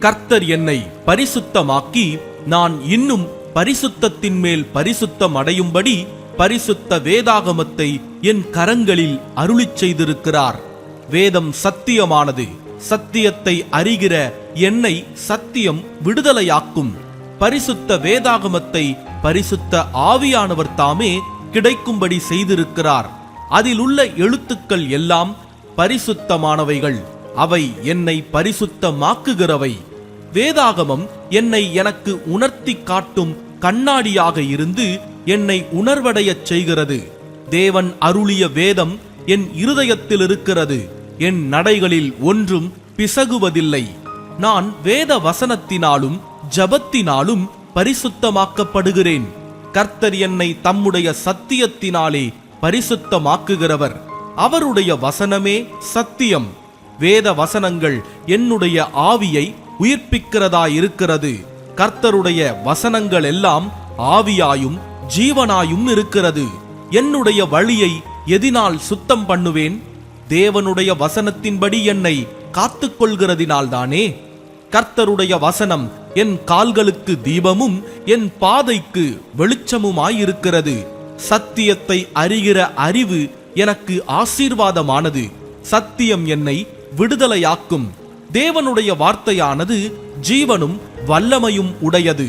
கர்த்தர் என்னை பரிசுத்தமாக்கி நான் இன்னும் பரிசுத்தத்தின் மேல் பரிசுத்தம் அடையும்படி பரிசுத்த வேதாகமத்தை என் கரங்களில் அருளிச் செய்திருக்கிறார். வேதம் சத்தியமானது. சத்தியத்தை அறிகிற என்னை சத்தியம் விடுதலையாக்கும். பரிசுத்த வேதாகமத்தை பரிசுத்த ஆவியானவர் தாமே கிடைக்கும்படி செய்திருக்கிறார். அதில் உள்ள எழுத்துக்கள் எல்லாம் பரிசுத்தமானவைகள். அவை என்னை பரிசுத்தமாக்குகிறவை. வேதாகமம் என்னை எனக்கு உணர்த்தி காட்டும் கண்ணாடியாக இருந்து என்னை உணர்வடையச் செய்கிறது. தேவன் அருளிய வேதம் என் இருதயத்தில் இருக்கிறது. என் நடைகளில் ஒன்றும் பிசகுவதில்லை. நான் வேத வசனத்தினாலும் ஜபத்தினாலும் பரிசுத்தமாக்கப்படுகிறேன். கர்த்தர் என்னை தம்முடைய சத்தியத்தினாலே பரிசுத்தமாக்குகிறவர். அவருடைய வசனமே சத்தியம். வேத வசனங்கள் என்னுடைய ஆவியை உயிர்ப்பிக்கிறதா இருக்கிறது கர்த்தருடைய வசனங்கள் எல்லாம் ஆவியாயும் ஜீவனாயும் இருக்கிறது. என்னுடைய வழியை எதினால் சுத்தம் பண்ணுவேன்? தேவனுடைய வசனத்தின்படி என்னை காத்துக்கொள்கிறதினால்தானே? கர்த்தருடைய வசனம் என் கால்களுக்கு தீபமும் என் பாதைக்கு வெளிச்சமுமாயிருக்கிறது. சத்தியத்தை அறிகிற அறிவு எனக்கு ஆசீர்வாதமானது. சத்தியம் என்னை விடுதலையாக்கும். தேவனுடைய வார்த்தையானது ஜீவனும் வல்லமையும் உடையது.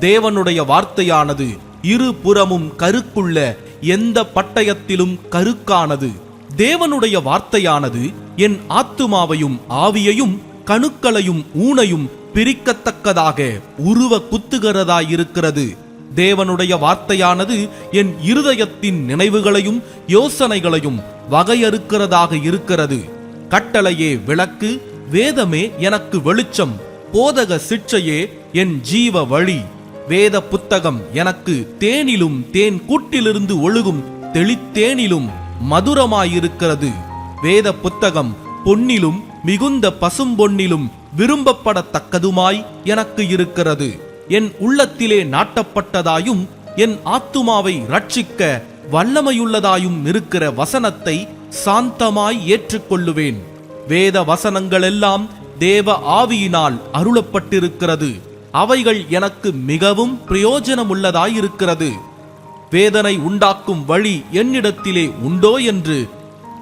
தேவனுடைய வார்த்தையானது இரு புறமும் கருக்குள்ள எந்த பட்டயத்திலும் கருக்கானது. தேவனுடைய வார்த்தையானது என் ஆத்துமாவையும் ஆவியையும் கணுக்களையும் ஊனையும் பிரிக்கத்தக்கதாக உருவ குத்துகிறதாயிருக்கிறது. தேவனுடைய வார்த்தையானது என் இருதயத்தின் நினைவுகளையும் யோசனைகளையும் வகையறுக்கிறதாக இருக்கிறது. கட்டளையே விளக்கு வேதமே எனக்கு வெளிச்சம் போதக சிற்றையே என் ஜீவ வழி. வேத புத்தகம் எனக்கு தேனிலும் தேன் கூட்டிலிருந்து ஒழுகும் தெளித்தேனிலும் மதுரமாயிருக்கிறது. வேத புத்தகம் பொன்னிலும் மிகுந்த பசும்பொன்னிலும் விரும்பப்படத்தக்கதுமாய் எனக்கு இருக்கிறது. என் உள்ளத்திலே நாட்டப்பட்டதாயும் என் ஆத்துமாவை ரட்சிக்க வல்லமையுள்ளதாயும் இருக்கிற வசனத்தை சாந்தமாய் ஏற்றுக்கொள்ளுவேன். வேத வசனங்களெல்லாம் தேவ ஆவியினால் அருளப்பட்டிருக்கிறது. அவைகள் எனக்கு மிகவும் பிரயோஜனமுள்ளதாயிருக்கிறது. வேதனை உண்டாக்கும் வழி என்னிடத்திலே உண்டோ என்று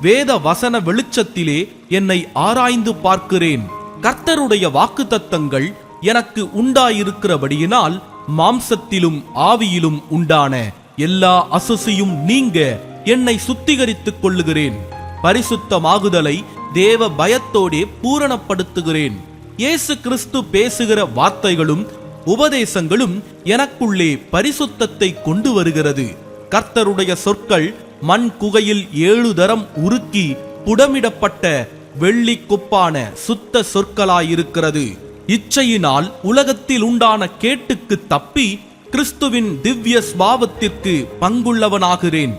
வேத வசன வெளிச்சத்திலே என்னை ஆராய்ந்து பார்க்கிறேன். கர்த்தருடைய வாக்குத்தத்தங்கள் எனக்கு உண்டாயிருக்கிறபடியினால் மாம்சத்திலும் ஆவியிலும் உண்டான எல்லா அசுசியும் நீங்க என்னை சுத்திகரித்துக் கொள்ளுகிறேன். பரிசுத்தமாகுதலை தேவ பயத்தோடே பூரணப்படுத்துகிறேன். இயேசு கிறிஸ்து பேசுகிற வார்த்தைகளும் உபதேசங்களும் எனக்குள்ளே பரிசுத்தத்தை கொண்டு வருகிறது. கர்த்தருடைய சொற்கள் மண் குகையில் ஏழு தரம் உருக்கி புடமிடப்பட்ட வெள்ளி கொப்பான சுத்த சொற்களாயிருக்கிறது. இச்சையினால் உலகத்தில் உண்டான கேட்டுக்கு தப்பி கிறிஸ்துவின் திவ்ய ஸ்வாவத்திற்கு பங்குள்ளவனாகிறேன்.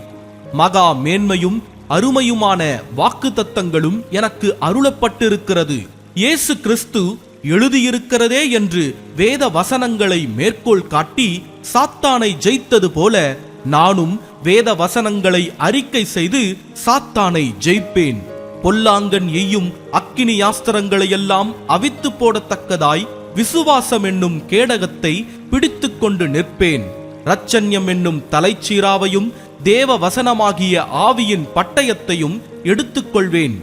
மகா மேன்மையும் அருமையுமான வாக்குத்தத்தங்களும் எனக்கு அருளப்பட்டிருக்கிறது. இயேசு கிறிஸ்து எழுதியிருக்கிறதே என்று வேத வசனங்களை மேற்கோள் காட்டி சாத்தானை ஜெயித்தது போல நானும் வேத வசனங்களை அறிக்கை செய்து சாத்தானை ஜெயிப்பேன். பொல்லாங்கன் எய்யும் அக்கினி யாஸ்திரங்களையெல்லாம் அவித்து போடத்தக்கதாய் விசுவாசம் என்னும் கேடகத்தை பிடித்துக்கொண்டு நிற்பேன். ரச்சன்யம் என்னும் தலைச்சீராவையும் தேவ வசனமாகிய ஆவியின் பட்டயத்தையும் எடுத்துக்கொள்வேன்.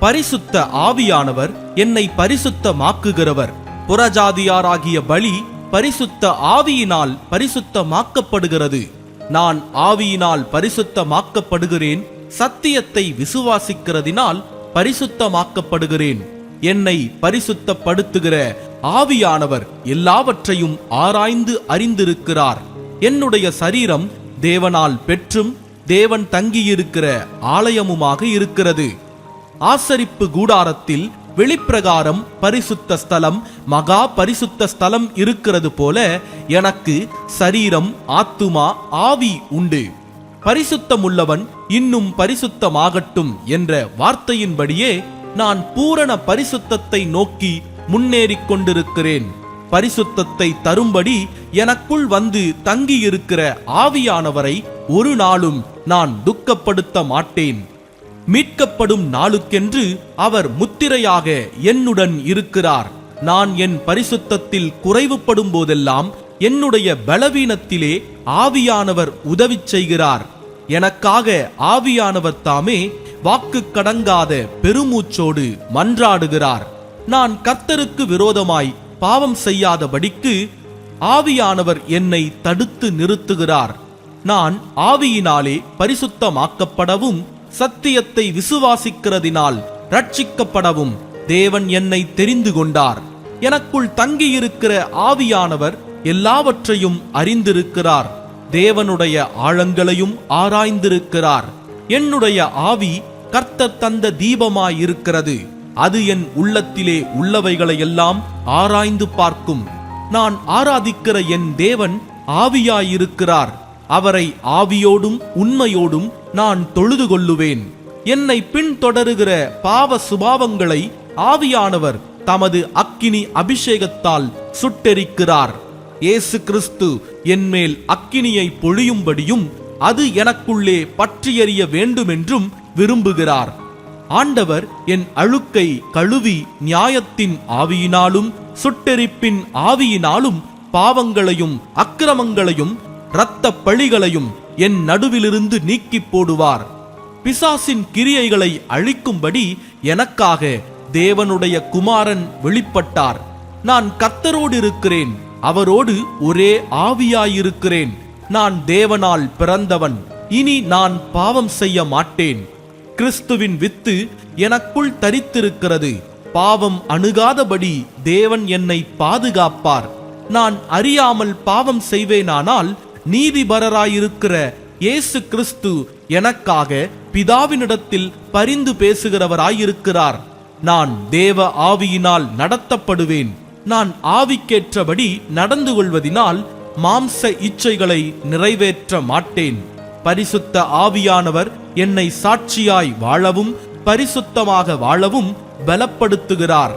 பரிசுத்த ஆவியானவர் என்னை பரிசுத்தமாக்குகிறவர். புறஜாதியாராகிய பலி பரிசுத்த ஆவியினால் பரிசுத்தமாக்கப்படுகிறது. நான் ஆவியினால் பரிசுத்தமாக்கப்படுகிறேன் சத்தியத்தை விசுவாசிக்கிறதினால் பரிசுத்தமாக்கப்படுகிறேன். என்னை பரிசுத்தப்படுத்துகிற ஆவியானவர் எல்லாவற்றையும் ஆராய்ந்து அறிந்திருக்கிறார். என்னுடைய சரீரம் தேவனால் பெற்றும் தேவன் தங்கியிருக்கிற ஆலயமுமாக இருக்கிறது. ஆசரிப்பு கூடாரத்தில் வெளிப்பிரகாரம் பரிசுத்த ஸ்தலம் மகா பரிசுத்த ஸ்தலம் இருக்கிறது போல எனக்கு சரீரம் ஆத்துமா ஆவி உண்டு. பரிசுத்தமுள்ளவன் இன்னும் பரிசுத்தமாகட்டும் என்ற வார்த்தையின்படியே நான் பூரண பரிசுத்தத்தை நோக்கி முன்னேறிக் கொண்டிருக்கிறேன். பரிசுத்தத்தை தரும்படி எனக்குள் வந்து தங்கியிருக்கிற ஆவியானவரை ஒரு நாளும் நான் துக்கப்படுத்த மாட்டேன். மீட்கப்படும் நாளுக்கென்று அவர் முத்திரையாக என்னுடன் இருக்கிறார். நான் என் பரிசுத்தத்தில் குறைவுபடும் போதெல்லாம் என்னுடைய பலவீனத்திலே ஆவியானவர் உதவி செய்கிறார். எனக்காக ஆவியானவர் தாமே வாக்கு கடங்காத பெருமூச்சோடு மன்றாடுகிறார். நான் கர்த்தருக்கு விரோதமாய் பாவம் செய்யாதபடிக்கு ஆவியானவர் என்னை தடுத்து நிறுத்துகிறார். நான் ஆவியினாலே பரிசுத்தமாக்கப்படவும் சத்தியத்தை விசுவாசிக்கிறதினால் ரட்சிக்கப்படவும் தேவன் என்னை தெரிந்து கொண்டார். எனக்குள் தங்கியிருக்கிற ஆவியானவர் எல்லாவற்றையும் அறிந்திருக்கிறார். தேவனுடைய ஆழங்களையும் ஆராய்ந்திருக்கிறார். என்னுடைய ஆவி கர்த்தர் தந்த தீபமாயிருக்கிறது. அது என் உள்ளத்திலே உள்ளவைகளையெல்லாம் ஆராய்ந்து பார்க்கும். நான் ஆராதிக்கிற என் தேவன் ஆவியாயிருக்கிறார். அவரை ஆவியோடும் உண்மையோடும் நான் தொழுது கொள்ளுவேன். என்னை பின்தொடருகிற பாவ சுபாவங்களை ஆவியானவர் தமது அக்கினி அபிஷேகத்தால் சுட்டெரிக்கிறார். இயேசு கிறிஸ்து என்மேல் அக்கினியை பொழியும்படியும் அது எனக்குள்ளே பற்றியறிய வேண்டுமென்றும் விரும்புகிறார். ஆண்டவர் என் அழுக்கை கழுவி நியாயத்தின் ஆவியினாலும் சுட்டெரிப்பின் ஆவியினாலும் பாவங்களையும் அக்கிரமங்களையும் இரத்த பழிகளையும் என் நடுவிலிருந்து நீக்கிப் போடுவார். பிசாசின் கிரியைகளை அழிக்கும்படி எனக்காக தேவனுடைய குமாரன் வெளிப்பட்டார். நான் கர்த்தரோடு இருக்கிறேன் அவரோடு ஒரே ஆவியாயிருக்கிறேன். நான் தேவனால் பிறந்தவன் இனி நான் பாவம் செய்ய மாட்டேன். கிறிஸ்துவின் வித்து எனக்குள் தரித்திருக்கிறது. பாவம் அணுகாதபடி தேவன் என்னை பாதுகாப்பார். நான் அறியாமல் பாவம் செய்வேனானால் நீதிபரராயிருக்கிற இயேசு கிறிஸ்து எனக்காக பிதாவினிடத்தில் பரிந்து பேசுகிறவராயிருக்கிறார். நான் தேவ ஆவியினால் நடத்தப்படுவேன். நான் ஆவிக்கேற்றபடி நடந்து கொள்வதினால் மாம்ச இச்சைகளை நிறைவேற்ற மாட்டேன். பரிசுத்த ஆவியானவர் என்னை சாட்சியாய் வாழவும் பரிசுத்தமாக வாழவும் பலப்படுத்துகிறார்.